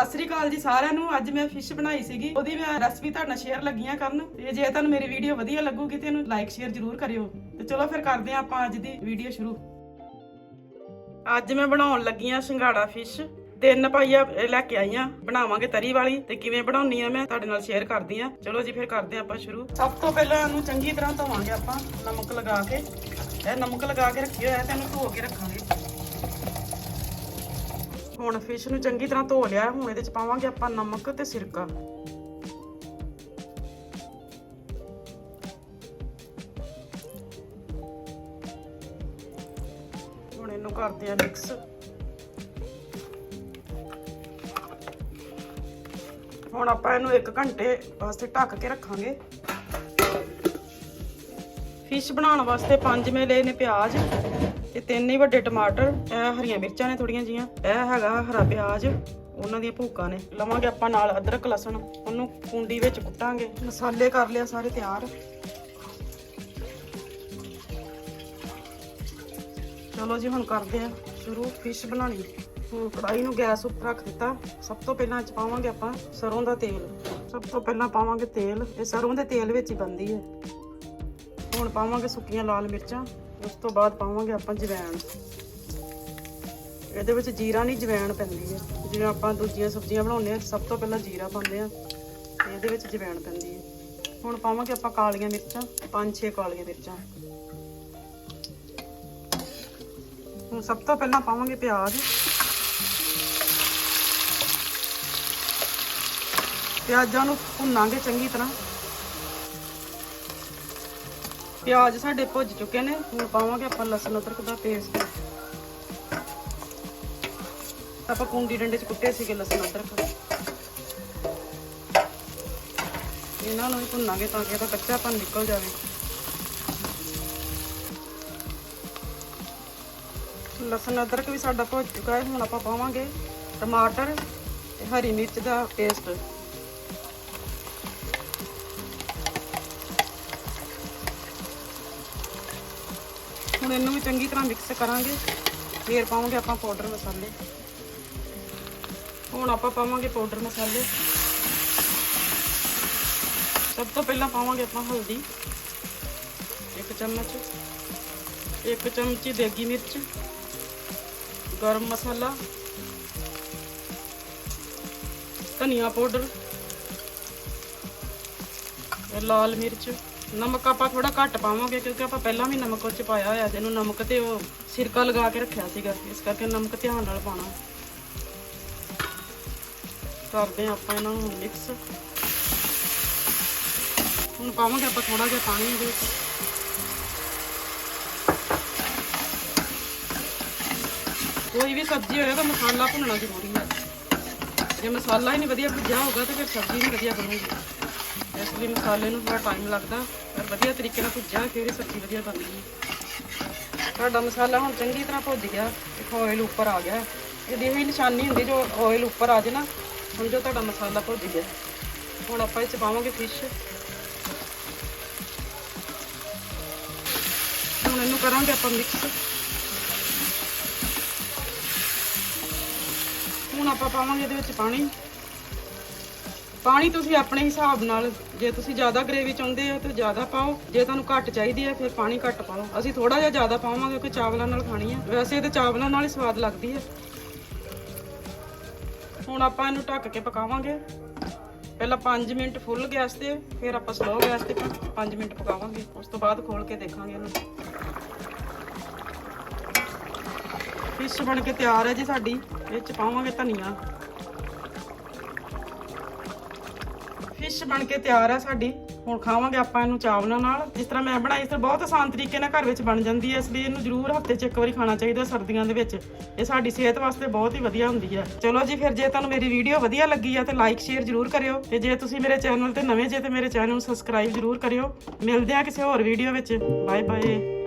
ਸਤਿ ਸ੍ਰੀ ਅਕਾਲ ਜੀ ਸਾਰਿਆਂ ਨੂੰ। ਅੱਜ ਮੈਂ ਫਿਸ਼ ਬਣਾਈ ਸੀਗੀ। ਉਹਦੀ ਮੈਂ ਰੈਸਪੀ ਤੁਹਾਡੇ ਨਾਲ ਸ਼ੇਅਰ ਲੱਗੀਆਂ ਕਰਨ। ਤੇ ਜੇ ਤੁਹਾਨੂੰ ਮੇਰੀ ਵੀਡੀਓ ਵਧੀਆ ਲੱਗੂਗੀ ਤੇ ਇਹਨੂੰ ਲਾਈਕ ਸ਼ੇਅਰ ਜ਼ਰੂਰ ਕਰਿਓ। ਤੇ ਚਲੋ ਫਿਰ ਕਰਦੇ ਹਾਂ ਆਪਾਂ ਅੱਜ ਦੀ ਵੀਡੀਓ ਸ਼ੁਰੂ। ਅੱਜ ਮੈਂ ਬਣਾਉਣ ਲੱਗੀ ਆ ਸਿੰਗਾੜਾ ਫਿਸ਼ ਤਿੰਨ ਪਾਈਆ ਇਹ ਲੈ ਕੇ ਆਈ ਆ ਬਣਾਵਾਂਗੇ ਤਰੀ ਵਾਲੀ। ਤੇ ਕਿਵੇਂ ਬਣਾਉਣੀ ਆ ਮੈਂ ਤੁਹਾਡੇ ਨਾਲ ਸ਼ੇਅਰ ਕਰਦੀ ਆ ਚਲੋ ਜੀ, ਫਿਰ ਕਰਦੇ ਆ ਆਪਾਂ ਸ਼ੁਰੂ। ਸਭ ਤੋਂ ਪਹਿਲਾਂ ਇਹਨੂੰ ਚੰਗੀ ਤਰ੍ਹਾਂ ਧੋਵਾਂਗੇ ਆਪਾਂ ਨਮਕ ਲਗਾ ਕੇ। ਇਹ ਨਮਕ ਲਗਾ ਕੇ ਰੱਖੀ ਹੋਇਆ, ਤੇ ਇਹਨੂੰ ਧੋ ਕੇ ਰੱਖਾਂਗੇ। ਹੁਣ ਫਿਸ਼ ਨੂੰ ਚੰਗੀ ਤਰ੍ਹਾਂ ਧੋ ਲਿਆ ਹੁਣ ਇਹਦੇ ਚ ਪਾਵਾਂਗੇ ਆਪਾਂ ਨਮਕ ਤੇ ਸਿਰਕਾ। ਹੁਣ ਇਹਨੂੰ ਕਰਦੇ ਆ ਮਿਕਸ ਹੁਣ ਆਪਾਂ ਇਹਨੂੰ 1 ਘੰਟੇ ਵਾਸਤੇ ਢੱਕ ਕੇ ਰੱਖਾਂਗੇ। ਫਿਸ਼ ਬਣਾਉਣ ਵਾਸਤੇ ਪੰਜ ਮੈਂ ਲਏ ਨੇ ਪਿਆਜ਼ ਤੇ ਤਿੰਨ ਹੀ ਵੱਡੇ ਟਮਾਟਰ, ਇਹ ਹਰੀਆਂ ਮਿਰਚਾਂ ਨੇ ਥੋੜੀਆਂ ਜੀਆਂ, ਇਹ ਹੈਗਾ ਹਰਾ ਪਿਆਜ਼, ਉਹਨਾਂ ਦੀਆਂ ਭੂਕਾਂ ਨੇ। ਲਵਾਂਗੇ ਆਪਾਂ ਨਾਲ ਅਦਰਕ, ਲਸਣ, ਉਹਨੂੰ ਕੁੰਡੀ ਵਿੱਚ ਕੁੱਟਾਂਗੇ। ਮਸਾਲੇ ਕਰ ਲਿਆ ਸਾਰੇ ਤਿਆਰ। ਚਲੋ ਜੀ, ਹੁਣ ਕਰਦੇ ਆ ਸ਼ੁਰੂ ਫਿਸ਼ ਬਣਾਉਣੀ। ਹੁਣ ਕੜਾਈ ਨੂੰ ਗੈਸ ਉੱਪਰ ਰੱਖ ਦਿੱਤਾ। ਸਭ ਤੋਂ ਪਹਿਲਾਂ 'ਚ ਪਾਵਾਂਗੇ ਆਪਾਂ ਸਰੋਂ ਦਾ ਤੇਲ। ਸਭ ਤੋਂ ਪਹਿਲਾਂ ਪਾਵਾਂਗੇ ਤੇਲ। ਇਹ ਸਰੋਂ ਦੇ ਤੇਲ ਵਿੱਚ ਹੀ ਬਣਦੀ ਹੈ। ਹੁਣ ਪਾਵਾਂਗੇ ਸੁੱਕੀਆਂ ਲਾਲ ਮਿਰਚਾਂ, ਉਸ ਤੋਂ ਬਾਅਦ ਪਾਵਾਂਗੇ ਆਪਾਂ ਜਵੈਣ। ਇਹਦੇ ਵਿੱਚ ਜੀਰਾ ਨਹੀਂ, ਜਵੈਣ ਪੈਂਦੀ ਹੈ। ਜਿਵੇਂ ਆਪਾਂ ਦੂਜੀਆਂ ਸਬਜ਼ੀਆਂ ਬਣਾਉਂਦੇ ਆ ਸਭ ਤੋਂ ਪਹਿਲਾਂ ਜੀਰਾ ਪਾਉਂਦੇ ਆ ਤੇ ਇਹਦੇ ਵਿੱਚ ਜਵੈਣ ਪੈਂਦੀ ਹੈ। ਹੁਣ ਪਾਵਾਂਗੇ ਆਪਾਂ ਕਾਲੀਆਂ ਮਿਰਚਾਂ, ਪੰਜ ਛੇ ਕਾਲੀਆਂ ਮਿਰਚਾਂ। ਹੁਣ ਸਭ ਤੋਂ ਪਹਿਲਾਂ ਪਾਵਾਂਗੇ ਪਿਆਜ਼। ਪਿਆਜ਼ਾਂ ਨੂੰ ਭੁੰਨਾਂਗੇ ਚੰਗੀ ਤਰ੍ਹਾਂ। ਪਿਆਜ਼ ਸਾਡੇ ਭੁੱਜ ਚੁੱਕੇ ਨੇ, ਹੁਣ ਪਾਵਾਂਗੇ ਆਪਾਂ ਲਸਣ ਅਦਰਕ ਦਾ ਪੇਸਟ ਆਪਾਂ ਕੁੰਡੀ ਡੰਡੇ ਚ ਕੁੱਟੇ ਸੀਗੇ ਲਸਣ ਅਦਰਕ। ਇਹਨਾਂ ਨੂੰ ਵੀ ਭੁੰਨਾਂਗੇ ਤਾਂ ਕਿ ਇਹਦਾ ਕੱਚਾਪਨ ਨਿਕਲ ਜਾਵੇ। ਲਸਣ ਅਦਰਕ ਵੀ ਸਾਡਾ ਭੁੱਜ ਚੁੱਕਾ ਹੈ, ਹੁਣ ਆਪਾਂ ਪਾਵਾਂਗੇ ਟਮਾਟਰ ਤੇ ਹਰੀ ਮਿਰਚ ਦਾ ਪੇਸਟ ਹੁਣ ਇਹਨੂੰ ਵੀ ਚੰਗੀ ਤਰ੍ਹਾਂ ਮਿਕਸ ਕਰਾਂਗੇ। ਫੇਰ ਪਾਵਾਂਗੇ ਆਪਾਂ ਪਾਊਡਰ ਮਸਾਲੇ। ਹੁਣ ਆਪਾਂ ਪਾਵਾਂਗੇ ਪਾਊਡਰ ਮਸਾਲੇ। ਸਭ ਤੋਂ ਪਹਿਲਾਂ ਪਾਵਾਂਗੇ ਆਪਾਂ ਹਲਦੀ। ਇੱਕ ਚਮਚ। ਇੱਕ ਚਮਚੀ ਦੇਗੀ ਮਿਰਚ। ਗਰਮ ਮਸਾਲਾ। ਧਨੀਆ ਪਾਊਡਰ ਲਾਲ ਮਿਰਚ। ਨਮਕ ਆਪਾਂ ਥੋੜਾ ਘੱਟ ਪਾਵਾਂਗੇ ਕਿਉਂਕਿ ਆਪਾਂ ਪਹਿਲਾਂ ਵੀ ਨਮਕ ਉੱਚ ਪਾਇਆ ਹੋਇਆ ਜਿਹਨੂੰ ਨਮਕ ਤੇ ਉਹ ਸਿਰਕਾ ਲਗਾ ਕੇ ਰੱਖਿਆ ਸੀਗਾ। ਇਸ ਕਰਕੇ ਨਮਕ ਧਿਆਨ ਨਾਲ ਪਾਣਾ ਕਰਦੇ ਹਾਂ ਆਪਾਂ ਇਹਨਾਂ ਨੂੰ ਮਿਕਸ ਹੁਣ ਪਾਵਾਂਗੇ ਆਪਾਂ ਥੋੜਾ ਜਿਹਾ ਪਾਣੀ ਇਹਦੇ ਵਿੱਚ। ਕੋਈ ਵੀ ਸਬਜ਼ੀ ਹੋਵੇ ਤਾਂ ਮਸਾਲਾ ਭੁੰਨਣਾ ਜ਼ਰੂਰੀ ਹੈ। ਜੇ ਮਸਾਲਾ ਹੀ ਨਹੀਂ ਵਧੀਆ ਭੁੱਜਿਆ ਹੋਗਾ ਤਾਂ ਫਿਰ ਸਬਜ਼ੀ ਨਹੀਂ ਵਧੀਆ ਬਣੂਗੀ। ਇਸ ਲਈ ਮਸਾਲੇ ਨੂੰ ਥੋੜਾ ਟਾਈਮ ਲੱਗਦਾ। ਪਰ ਵਧੀਆ ਤਰੀਕੇ ਨਾਲ ਭੁੱਜਿਆ ਫਿਰ ਹੀ ਸਬਜ਼ੀ ਵਧੀਆ ਬਣਦੀ ਹੈ ਸਾਡਾ ਮਸਾਲਾ ਹੁਣ ਚੰਗੀ ਤਰ੍ਹਾਂ ਭੁੱਜ ਗਿਆ ਦੇਖੋ ਆਇਲ ਉੱਪਰ ਆ ਗਿਆ। ਇਹਦੀ ਵੀ ਨਿਸ਼ਾਨੀ ਹੁੰਦੀ, ਜੋ ਆਇਲ ਉੱਪਰ ਆ ਜੇ ਨਾ, ਹੁਣ ਜੋ ਤੁਹਾਡਾ ਮਸਾਲਾ ਭੁੱਜ ਗਿਆ। ਹੁਣ ਆਪਾਂ ਇਹ ਚ ਪਾਵਾਂਗੇ ਫਿਸ਼ ਹੁਣ ਇਹਨੂੰ ਕਰਾਂਗੇ ਆਪਾਂ ਮਿਕਸ ਹੁਣ ਆਪਾਂ ਪਾਵਾਂਗੇ ਇਹਦੇ ਵਿੱਚ ਪਾਣੀ। ਪਾਣੀ ਤੁਸੀਂ ਆਪਣੇ ਹਿਸਾਬ ਨਾਲ ਜੇ ਤੁਸੀਂ ਜ਼ਿਆਦਾ ਗ੍ਰੇਵੀ ਚਾਹੁੰਦੇ ਹੋ ਤਾਂ ਜ਼ਿਆਦਾ ਪਾਓ। ਜੇ ਤੁਹਾਨੂੰ ਘੱਟ ਚਾਹੀਦੀ ਹੈ ਫਿਰ ਪਾਣੀ ਘੱਟ ਪਾਓ। ਅਸੀਂ ਥੋੜਾ ਜਿਹਾ ਜ਼ਿਆਦਾ ਪਾਵਾਂਗੇ ਕਿਉਂਕਿ ਚਾਵਲਾਂ ਨਾਲ ਖਾਣੀ ਹੈ। ਵੈਸੇ ਤਾਂ ਚਾਵਲਾਂ ਨਾਲ ਹੀ ਸਵਾਦ ਲੱਗਦੀ ਹੈ। ਹੁਣ ਆਪਾਂ ਇਹਨੂੰ ਢੱਕ ਕੇ ਪਕਾਵਾਂਗੇ। ਪਹਿਲਾਂ 5 ਮਿੰਟ ਫੁੱਲ ਗੈਸ ਤੇ, ਫਿਰ ਆਪਾਂ ਸਲੋ ਗੈਸ ਤੇ 5 ਮਿੰਟ ਪਕਾਵਾਂਗੇ। ਉਸ ਤੋਂ ਬਾਅਦ ਖੋਲ ਕੇ ਦੇਖਾਂਗੇ ਇਹਨੂੰ। ਫਿਸ਼ ਬਣ ਕੇ ਤਿਆਰ ਹੈ ਜੀ ਸਾਡੀ। ਇਹ ਚ ਪਾਵਾਂਗੇ ਧਨੀਆ। ਫਿਸ਼ ਬਣ ਕੇ ਤਿਆਰ ਹੈ ਸਾਡੀ। ਹੁਣ ਖਾਵਾਂਗੇ ਆਪਾਂ ਇਹਨੂੰ ਚਾਵਲਾਂ ਨਾਲ। ਜਿਸ ਤਰ੍ਹਾਂ ਮੈਂ ਬਣਾਈ, ਇਸ ਤਰ੍ਹਾਂ ਬਹੁਤ ਆਸਾਨ ਤਰੀਕੇ ਨਾਲ ਘਰ ਵਿੱਚ ਬਣ ਜਾਂਦੀ ਹੈ ਇਸ ਲਈ ਇਹਨੂੰ ਜ਼ਰੂਰ ਹਫ਼ਤੇ 'ਚ ਇੱਕ ਵਾਰੀ ਖਾਣਾ ਚਾਹੀਦਾ ਸਰਦੀਆਂ ਦੇ ਵਿੱਚ। ਇਹ ਸਾਡੀ ਸਿਹਤ ਵਾਸਤੇ ਬਹੁਤ ਹੀ ਵਧੀਆ ਹੁੰਦੀ ਹੈ ਚਲੋ ਜੀ, ਫਿਰ ਜੇ ਤੁਹਾਨੂੰ ਮੇਰੀ ਵੀਡੀਓ ਵਧੀਆ ਲੱਗੀ ਹੈ ਤੇ ਲਾਈਕ ਸ਼ੇਅਰ ਜ਼ਰੂਰ ਕਰਿਓ। ਤੇ ਜੇ ਤੁਸੀਂ ਮੇਰੇ ਚੈਨਲ ਤੇ ਨਵੇਂ ਜੇ ਤੇ ਮੇਰੇ ਚੈਨਲ ਨੂੰ ਸਬਸਕ੍ਰਾਈਬ ਜ਼ਰੂਰ ਕਰਿਓ। ਮਿਲਦੇ ਹਾਂ ਕਿਸੇ ਹੋਰ ਵੀਡੀਓ ਵਿੱਚ। Bye bye